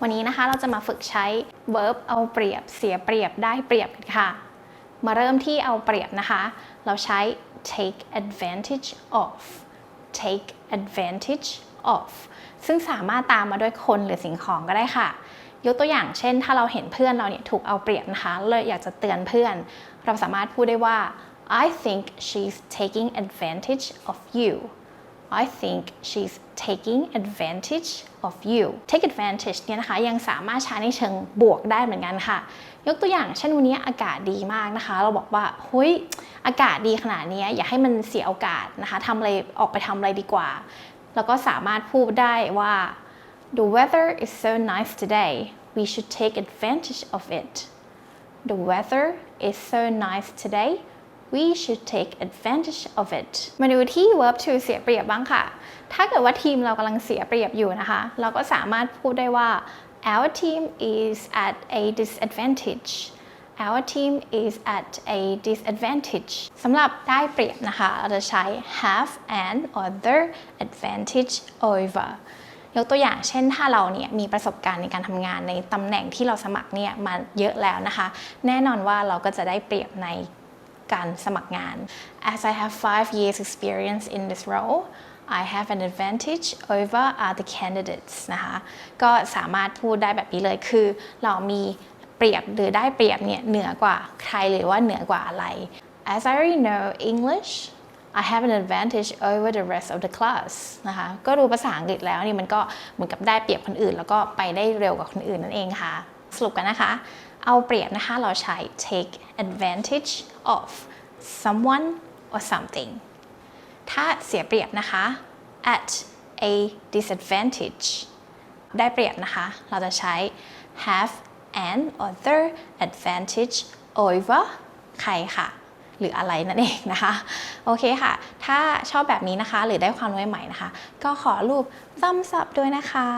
วันนี้นะคะเราจะมาฝึกใช้ verb เอาเปรียบ เสียเปรียบ ได้เปรียบกันค่ะ มาเริ่มที่เอาเปรียบนะคะ เราใช้ take advantage of take advantage of ซึ่งสามารถตามมาด้วยคนหรือสิ่งของก็ได้ค่ะ ยกตัวอย่างเช่น ถ้าเราเห็นเพื่อนเราเนี่ยถูกเอาเปรียบนะคะเลยอยากจะเตือนเพื่อน เราสามารถพูดได้ว่า I think she's taking advantage of you I think she's taking advantage of you take advantage เนี่ยนะคะยังสามารถใช้ในเชิงบวกได้เหมือนกันค่ะ ยกตัวอย่างเช่นวันนี้อากาศดีมากนะคะ เราบอกว่าเฮ้ยอากาศดีขนาดนี้อย่าให้มันเสียโอกาสนะคะทำอะไรออกไปทำอะไรดีกว่า แล้วก็สามารถพูดได้ว่า The weather is so nice today we should take advantage of it The weather is so nice today we should take advantage of it มาดูที่ verb to เสียเปรียบบ้างค่ะ ถ้าเกิดว่าทีมเรากำลังเสียเปรียบอยู่นะคะ เราก็สามารถพูดได้ว่า our team is at a disadvantage our team is at a disadvantage สำหรับได้เปรียบนะคะ เราจะใช้ have an other advantage over ยกตัวอย่างเช่นถ้าเราเนี่ยมีประสบการณ์ในการทำงานในตำแหน่งที่เราสมัครเนี่ยมาเยอะแล้วนะคะ แน่นอนว่าเราก็จะได้เปรียบใน การสมัครงาน as I have five years experience in this role I have an advantage over other candidates นะคะก็สามารถพูดได้แบบนี้เลยคือเรามีเปรียบหรือได้เปรียบเนี่ยเหนือกว่าใครหรือว่าเหนือกว่าอะไร as I already know English I have an advantage over the rest of the class นะคะ ก็รู้ภาษาอังกฤษแล้วนี่มันก็เหมือนกับได้เปรียบคนอื่น แล้วก็ไปได้เร็วกว่าคนอื่นนั่นเองค่ะ สรุปกันนะคะ เอาเปรียบนะคะ เราใช้ take advantage of someone or something ถ้าเสียเปรียบนะคะ at a disadvantage ได้เปรียบนะคะ เราจะใช้ have an other advantage over ใครค่ะ หรืออะไรนั่นเองนะคะ โอเคค่ะ ถ้าชอบแบบนี้นะคะ หรือได้ความรู้ใหม่นะคะ ก็ขอรูป thumbs up ด้วยนะคะ